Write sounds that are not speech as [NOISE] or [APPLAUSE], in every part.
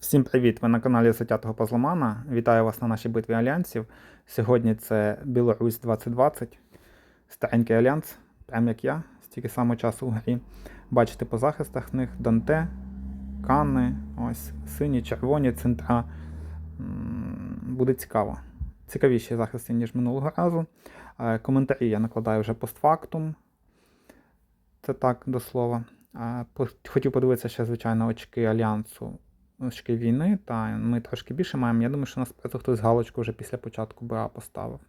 Всім привіт! Ви на каналі Затятого Позломана. Вітаю вас на нашій битві альянсів. Сьогодні це Білорусь 2020. Старенький альянс, прям як я, стільки само часу в грі. Бачите по захистах них Данте, Канни, ось сині, червоні центра. Буде цікаво. Цікавіші захисти, ніж минулого разу. Е, Коментарі я накладаю вже постфактум. Це так до слова. Е, Хотів подивитися ще, звичайно, очки альянсу очки війни, та ми трошки більше маємо. Я думаю, що нас просто хтось галочку вже після початку БА поставив.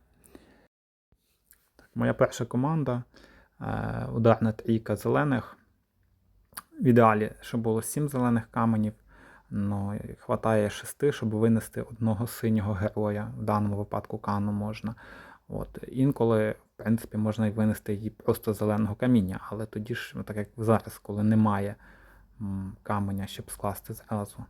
Так, моя перша команда. Е, ударна трійка зелених. В ідеалі, щоб було 7 зелених каменів. Ну, хватає 6, щоб винести одного синього героя. В даному випадку кану можна. От. Інколи, в принципі, можна і винести її просто зеленого каміння, але тоді ж, так як зараз, коли немає каменя, щоб скласти зразу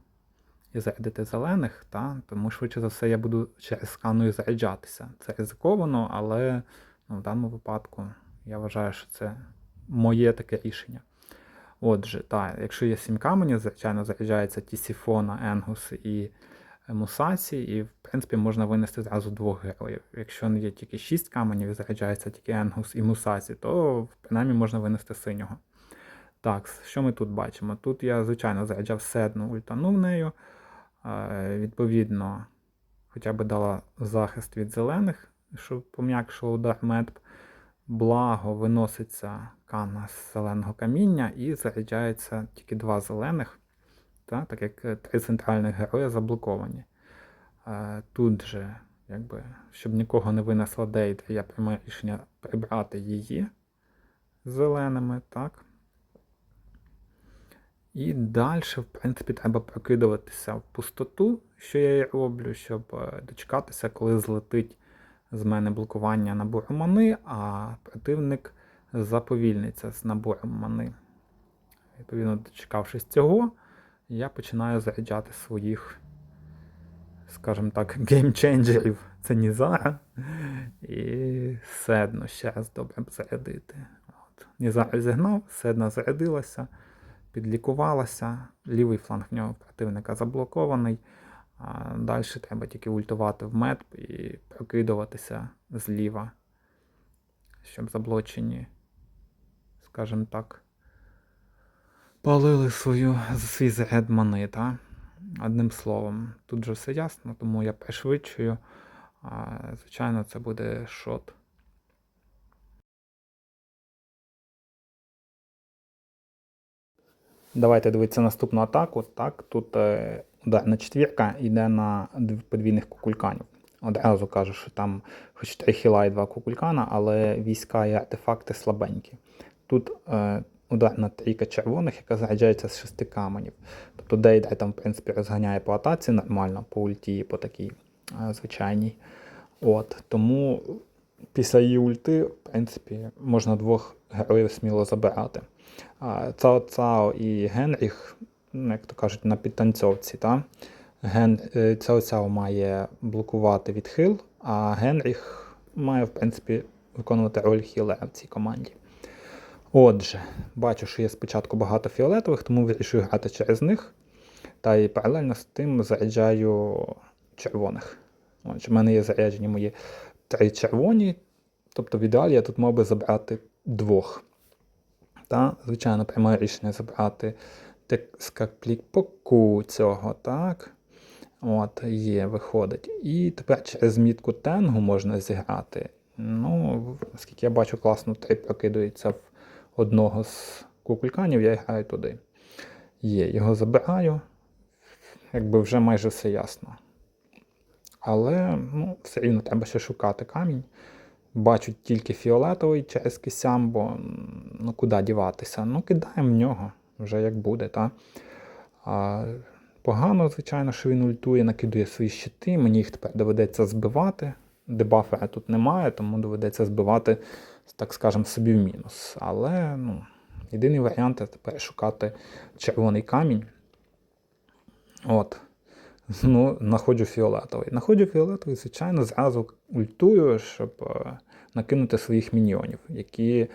і зарядити зелених, та, тому швидше за все я буду через сканою заряджатися. Це ризиковано, але ну, в даному випадку я вважаю, що це моє таке рішення. Отже, та, якщо є 7 каменів, звичайно, заряджається Тісіфона, Енгус і Мусасі, і в принципі можна винести зразу двох героїв. Якщо не є тільки 6 каменів і заряджається тільки Енгус і Мусасі, то принаймні можна винести синього. Так, що ми тут бачимо? Тут я, звичайно, заряджав седну, ультанув нею. Відповідно, хоча б дала захист від зелених, щоб пом'якшило удар медб. Благо виноситься канна з зеленого каміння і заряджається тільки два зелених, та, так як три центральних героя заблоковані. Тут же, якби, щоб нікого не винесла Дейдра, я приймаю рішення прибрати її зеленими, так. І далі, в принципі, треба прокидуватися в пустоту, що я і роблю, щоб е, дочекатися, коли злетить з мене блокування набору мани, а противник заповільниться з набором мани. Відповідно, дочекавшись цього, я починаю заряджати своїх, скажімо так, [LAUGHS] геймченджерів. Це Нізара. І седно ще раз добре зарядити. От. Нізара зігнав, седна зарядилася підлікувалася, лівий фланг в нього противника заблокований. Далі треба тільки ультувати в мед і прокидуватися зліва, щоб заблочені, скажімо так, палили свою, свій заряд мани. Одним словом, тут же все ясно, тому я пришвидшую. Звичайно, це буде шот. Давайте дивитися наступну атаку. Так, тут е, ударна четвірка йде на подвійних кукульканів. Одразу кажу, що там хоч три хіла і два кукулькана, але війська і артефакти слабенькі. Тут е, ударна трійка червоних, яка заряджається з шести каменів. Тобто Дейдра там, в принципі, розганяє по атаці нормально, по ульті, по такій е, звичайній. От, тому після її ульти, в принципі, можна двох героїв сміло забирати. Цао Цао і Генріх, ну, як то кажуть, на підтанцьовці. Та? Ген... е, Цао Цао має блокувати відхил, а Генріх має, в принципі, виконувати роль хілера в цій команді. Отже, бачу, що є спочатку багато фіолетових, тому вирішую грати через них. Та і паралельно з тим заряджаю червоних. Отже, в мене є заряджені мої три червоні. Тобто, в ідеалі я тут мав би забрати двох. Та, звичайно, приймаю рішення забрати скаплік-поку цього, так. От, є, виходить. І тепер через мітку тенгу можна зіграти. Ну, оскільки я бачу, класно три прокидується в одного з кукульканів, я граю туди. Є, його забираю. Якби вже майже все ясно. Але ну, все рівно треба ще шукати камінь. Бачу тільки фіолетовий через кисям, бо ну куди діватися? Ну, кидаємо в нього, вже як буде. Та? А, погано, звичайно, що він ультує, накидує свої щити, мені їх тепер доведеться збивати. Дебафера тут немає, тому доведеться збивати, так скажемо, собі в мінус. Але ну, єдиний варіант це тепер шукати червоний камінь. От. [LAUGHS] Ну, знаходжу фіолетовий. Знаходжу фіолетовий, звичайно, зразу ультую, щоб е, накинути своїх міньйонів, які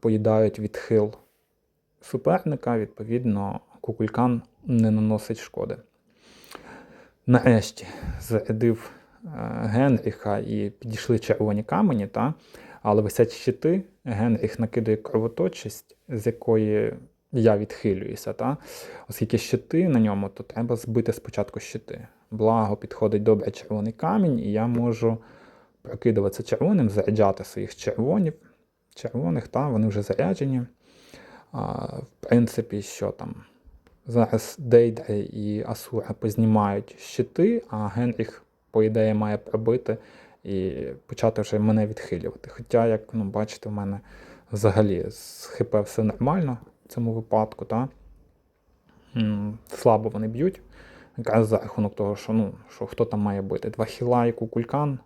поїдають відхил суперника, відповідно, кукулькан не наносить шкоди. Нарешті зарядив е, Генріха і підійшли червоні камені, та? але висять щити, Генріх накидає кровоточість, з якої я відхилююся. Та? Оскільки щити на ньому, то треба збити спочатку щити. Благо підходить добре червоний камінь, і я можу прокидуватися червоним, заряджати своїх червонів. Червоних, та, вони вже заряджені. А, в принципі, що там? Зараз Дейдре і Асура познімають щити, а Генріх, по ідеї, має пробити і почати вже мене відхилювати. Хоча, як ну, бачите, в мене взагалі з ХП все нормально в цьому випадку. Та? Слабо вони б'ють. За рахунок того, що, ну, що хто там має бути. Два хіла і кукулькан,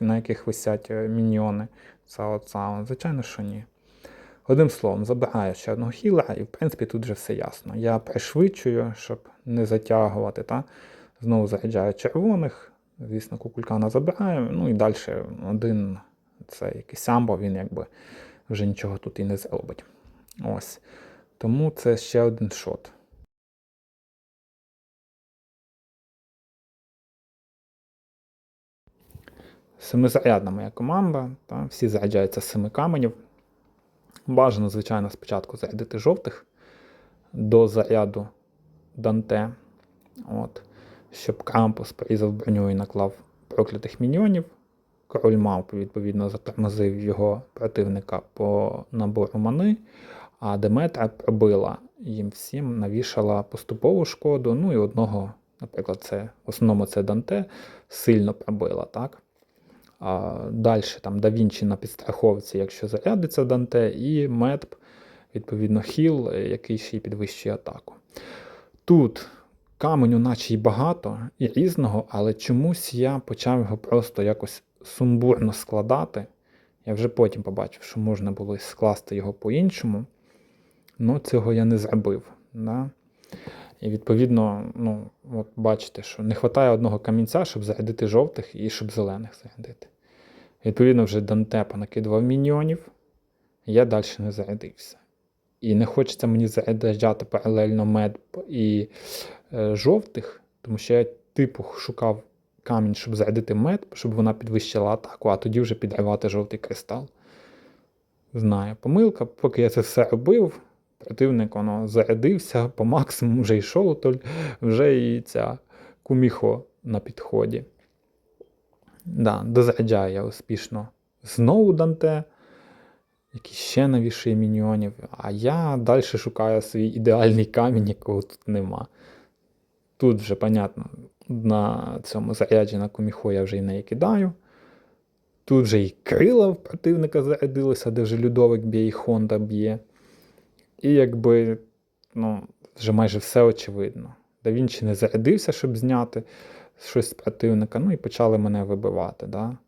на яких висять е, міньйони. Цао Цао. Звичайно, що ні. Одним словом, забираю ще одного хілера, і в принципі тут вже все ясно. Я пришвидшую, щоб не затягувати. Та? Знову заряджаю червоних. Звісно, кукулькана забираю. Ну і далі один це якийсь самбо, він якби вже нічого тут і не зробить. Ось. Тому це ще один шот. Семизарядна моя команда, та, всі заряджаються з семи каменів. Бажано, звичайно, спочатку зарядити жовтих до заряду Данте. От. Щоб Крампус порізав броню і наклав проклятих міньйонів. Король мавп, відповідно, затормозив його противника по набору мани, а Деметра пробила їм всім, навішала поступову шкоду. Ну і одного, наприклад, це в основному це Данте, сильно пробила. так? А далі там Да Вінчі на підстраховці, якщо зарядиться Данте, і Метп, відповідно, хіл, який ще й підвищує атаку. Тут каменю, наче й багато, і різного, але чомусь я почав його просто якось сумбурно складати. Я вже потім побачив, що можна було скласти його по-іншому. Ну, цього я не зробив. Да? І відповідно, ну, от бачите, що не вистачає одного камінця, щоб зарядити жовтих і щоб зелених зарядити. Відповідно, вже Данте понакидував міньйонів, я далі не зарядився. І не хочеться мені заряджати паралельно мед і е, жовтих, тому що я типу шукав камінь, щоб зарядити мед, щоб вона підвищила атаку, а тоді вже підривати жовтий кристал. Знаю, помилка, поки я це все робив, противник воно зарядився, по максимуму вже йшов, то вже і ця куміхо на підході. Да, я успішно знову Данте, який ще навішує міньйонів, а я далі шукаю свій ідеальний камінь, якого тут нема. Тут вже, понятно, на цьому заряджена коміхо я вже і не кидаю. Тут вже і крила в противника зарядилися, де вже Людовик б'є і Хонда б'є. І якби ну, вже майже все очевидно. Да він чи не зарядився, щоб зняти щось з противника, ну і почали мене вибивати. Да?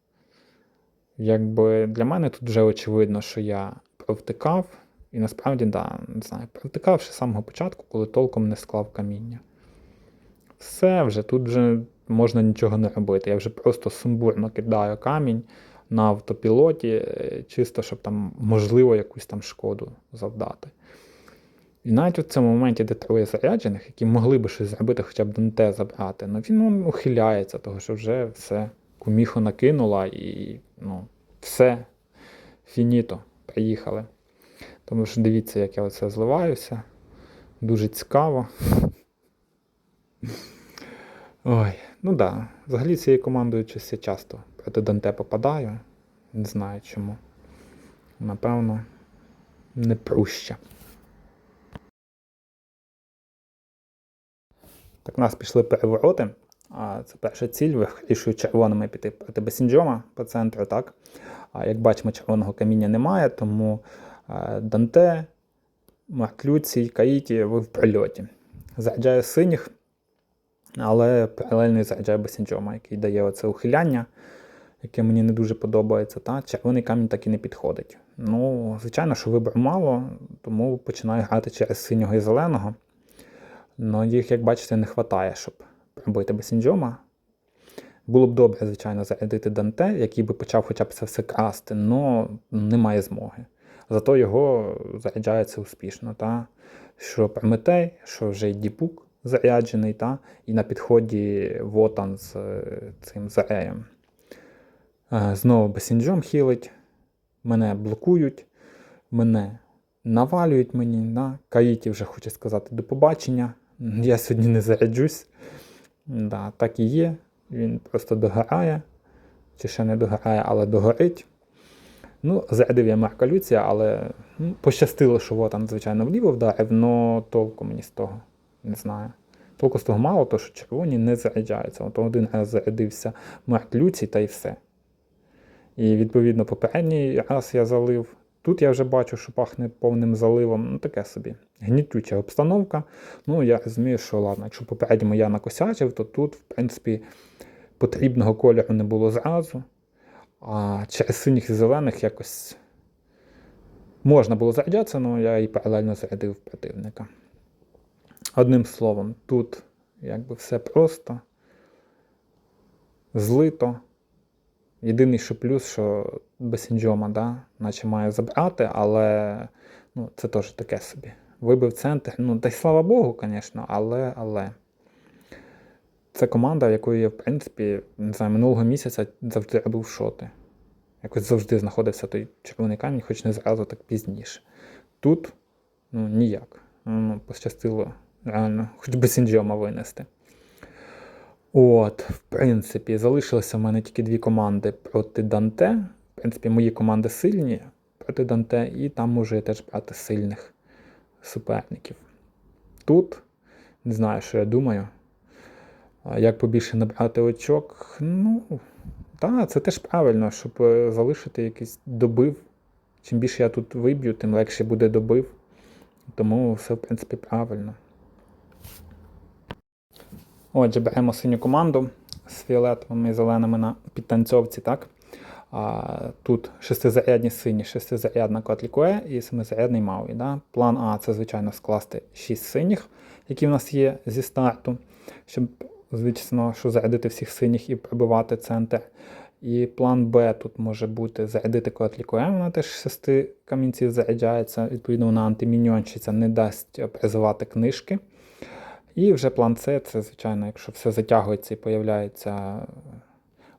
Якби для мене тут вже очевидно, що я провтикав, і насправді, да, не знаю, провтикав ще з самого початку, коли толком не склав каміння. Все вже, тут вже можна нічого не робити. Я вже просто сумбурно кидаю камінь на автопілоті, е, чисто, щоб там, можливо, якусь там шкоду завдати. І навіть у цьому моменті, де троє заряджених, які могли би щось зробити, хоча б Данте забрати, ну він ну, ухиляється, того що вже все куміху накинула і ну, все, фініто, приїхали. Тому що дивіться, як я оце зливаюся. Дуже цікаво. Ой, ну да. Взагалі цією командою я часто проти Данте попадаю. Не знаю чому. Напевно, не пруща. Так, нас пішли перевороти. А, Це перша ціль, вирішую червоними піти проти Бесінджома по центру. так. А Як бачимо, червоного каміння немає, тому а, Данте, Марклюцій, Каїті ви в прильоті. Заряджаю синіх, але паралельно заряджаю Бесінджома, який дає оце ухиляння, яке мені не дуже подобається. Та? Червоний камінь так і не підходить. Ну, звичайно, що вибору мало, тому починаю грати через синього і зеленого. Ну, їх, як бачите, не вистачає, щоб пробити Бесінджома. Було б добре, звичайно, зарядити Данте, який би почав хоча б це все красти, але немає змоги. Зато його заряджається успішно. Та? Що Прометей, що вже й Діпук заряджений, та? і на підході Вотан з е, цим зареєм. Е, Знову бесінджом хілить, мене блокують, мене навалюють мені. Да? Каїті вже хоче сказати до побачення. Я сьогодні не заряджусь. Да, так і є. Він просто догорає. Чи ще не догорає, але догорить. Ну, зарядив я Марка Люція, але ну, пощастило, що Вотан, звичайно, вліво вдарив, але толку мені з того не знаю. Толку з того мало, то що червоні не заряджаються. От один раз зарядився Марк Люцій та й все. І відповідно попередній раз я залив. Тут я вже бачу, що пахне повним заливом. Ну, таке собі. Гнітюча обстановка. Ну, я розумію, що ладно, якщо попередньому я накосячив, то тут, в принципі, потрібного кольору не було зразу. А через синіх і зелених якось можна було заряджатися, але я і паралельно зарядив противника. Одним словом, тут якби все просто, злито. Єдиний що плюс, що Бесінджома, да, наче має забрати, але ну, це теж таке собі. Вибив центр. Ну, та й слава Богу, звісно, але, але. Це команда, в якої я, в принципі, не знаю, минулого місяця завжди робив шоти. Якось завжди знаходився той червоний камінь, хоч не зразу так пізніше. Тут ну, ніяк. Ну, пощастило реально, хоч би сінджома винести. От, в принципі, залишилося в мене тільки дві команди проти Данте. В принципі, мої команди сильні проти Данте, і там можу я теж брати сильних суперників. Тут не знаю, що я думаю. Як побільше набрати очок? Ну, так, це теж правильно, щоб е, залишити якийсь добив. Чим більше я тут виб'ю, тим легше буде добив. Тому все, в принципі, правильно. Отже, беремо синю команду з фіолетовими і зеленими на підтанцьовці, так? А, тут шестизарядні сині, шестизарядна котлікуе і семизарядний мауї. Да? План А це, звичайно, скласти 6 синіх, які в нас є зі старту, щоб, звісно, що зарядити всіх синіх і пробивати центр. І план Б тут може бути зарядити котлікуе, вона теж 6 камінців заряджається, відповідно, вона антиміньонщиця не дасть призивати книжки. І вже план С, це, звичайно, якщо все затягується і появляється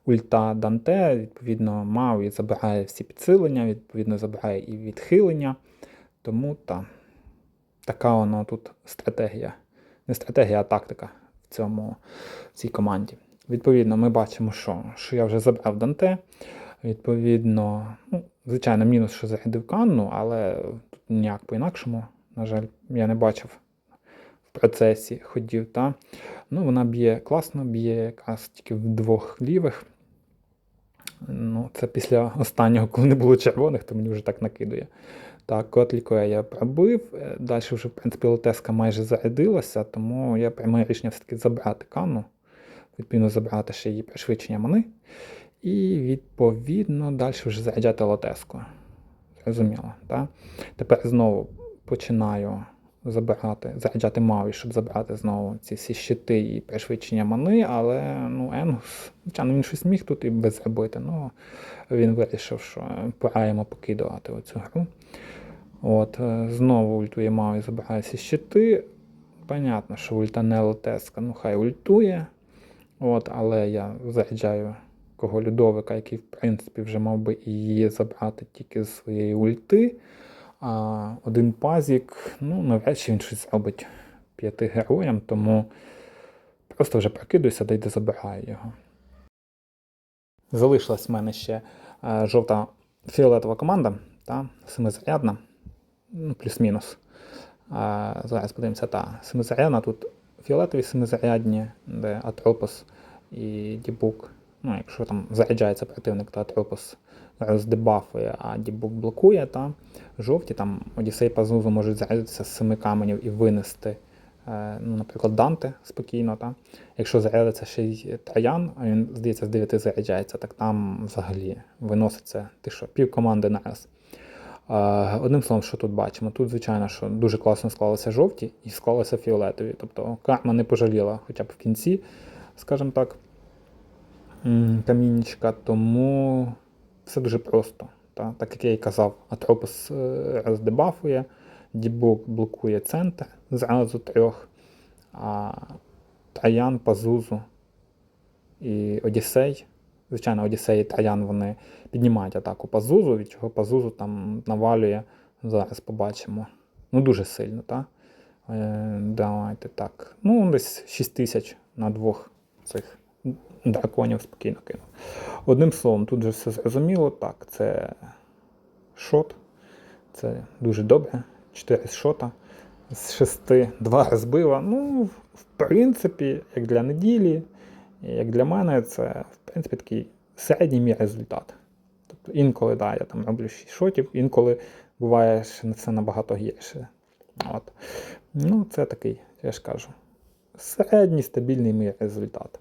ульта Данте, відповідно, Мауї забирає всі підсилення, відповідно, забирає і відхилення. Тому та, така вона тут стратегія. Не стратегія, а тактика в цьому, в цій команді. Відповідно, ми бачимо, що що я вже забрав Данте. Відповідно, ну, звичайно, мінус, що зарядив Канну, але тут ніяк по-інакшому, на жаль, я не бачив процесі ходів. Та? Ну, Вона б'є класно, б'є якраз тільки в двох лівих. Ну, Це після останнього, коли не було червоних, то мені вже так накидує. Так, котлікою я пробив. Далі вже, в принципі, лотеска майже зарядилася, тому я приймаю рішення все-таки забрати кану. Відповідно, забрати ще її пришвидшення мани. І, відповідно, далі вже заряджати лотеску. Зрозуміло, так? Тепер знову починаю забирати, заряджати Маві, щоб забрати знову ці всі щити і пришвидшення мани, але ну, Енгус, звичайно, він щось міг тут і без зробити. Ну, він вирішив, що пора йому покидувати оцю гру. От, е, Знову ультує Маві, забирає всі щити. Понятно, що ультане лотеска, ну хай ультує. От, Але я заряджаю кого Людовика, який, в принципі, вже мав би її забрати тільки з своєї ульти. А один пазік, ну, навряд чи він щось робить п'яти героям, тому просто вже прокидуюся, де йде забираю його. Залишилась в мене ще е, жовта фіолетова команда, та, семизарядна, ну, плюс-мінус. А, Зараз подивимося, та, семизарядна тут фіолетові семизарядні, де Атропос і Дібук. Ну, якщо там заряджається противник, то Атропос роздебафує, а Дібук блокує, та жовті там Одіссей Пазузу можуть зарядитися з семи каменів і винести, е, ну, наприклад, Данте спокійно. Та? Якщо зарядиться ще й Троян, а він, здається, з 9 заряджається, так там взагалі виноситься ти що, пів команди на раз. Е, одним словом, що тут бачимо? Тут, звичайно, що дуже класно склалися жовті і склалися фіолетові. Тобто карма не пожаліла хоча б в кінці, скажімо так, камінчика, тому все дуже просто. Та? Так як я і казав, Атропос роздебафує, Дібук блокує центр зразу трьох. А Троян, Пазузу і Одіссей. Звичайно, Одіссей і Троян вони піднімають атаку Пазузу, від чого Пазузу там навалює. Зараз побачимо. Ну, дуже сильно, так? Е, давайте так. Ну, десь 6 тисяч на двох цих драконів спокійно кинув. Одним словом, тут же все зрозуміло. Так, це шот. Це дуже добре. 4 шота. З 6 2 розбила. Ну, в принципі, як для неділі, як для мене, це в принципі такий середній мій результат. Тобто інколи, да, я там роблю 6 шотів, інколи буває ще все набагато гірше. От. Ну, це такий, я ж кажу, середній стабільний мій результат.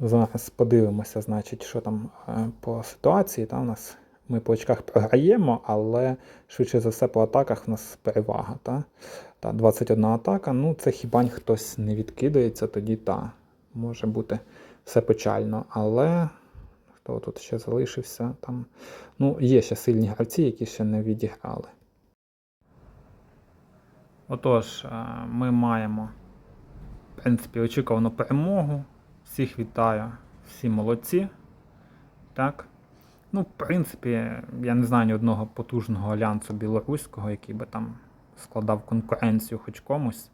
Зараз подивимося, значить, що там е, по ситуації. Та, у нас ми по очках програємо, але швидше за все по атаках в нас перевага. Та? Та, 21 атака. Ну, це хіба хтось не відкидається, тоді та. Може бути все печально. Але хто тут ще залишився? Там, ну, є ще сильні гравці, які ще не відіграли. Отож, е, ми маємо, в принципі, очікувану перемогу. Всіх вітаю, всі молодці. Так. Ну, в принципі, я не знаю ні одного потужного альянсу білоруського, який би там складав конкуренцію хоч комусь.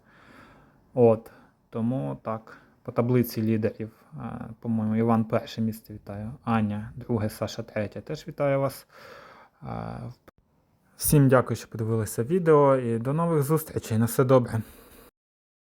От. Тому так, по таблиці лідерів, е, по-моєму, Іван перше місце вітаю. Аня, друге, Саша третє. Теж вітаю вас. Е, Всім дякую, що подивилися відео і до нових зустрічей. На все добре.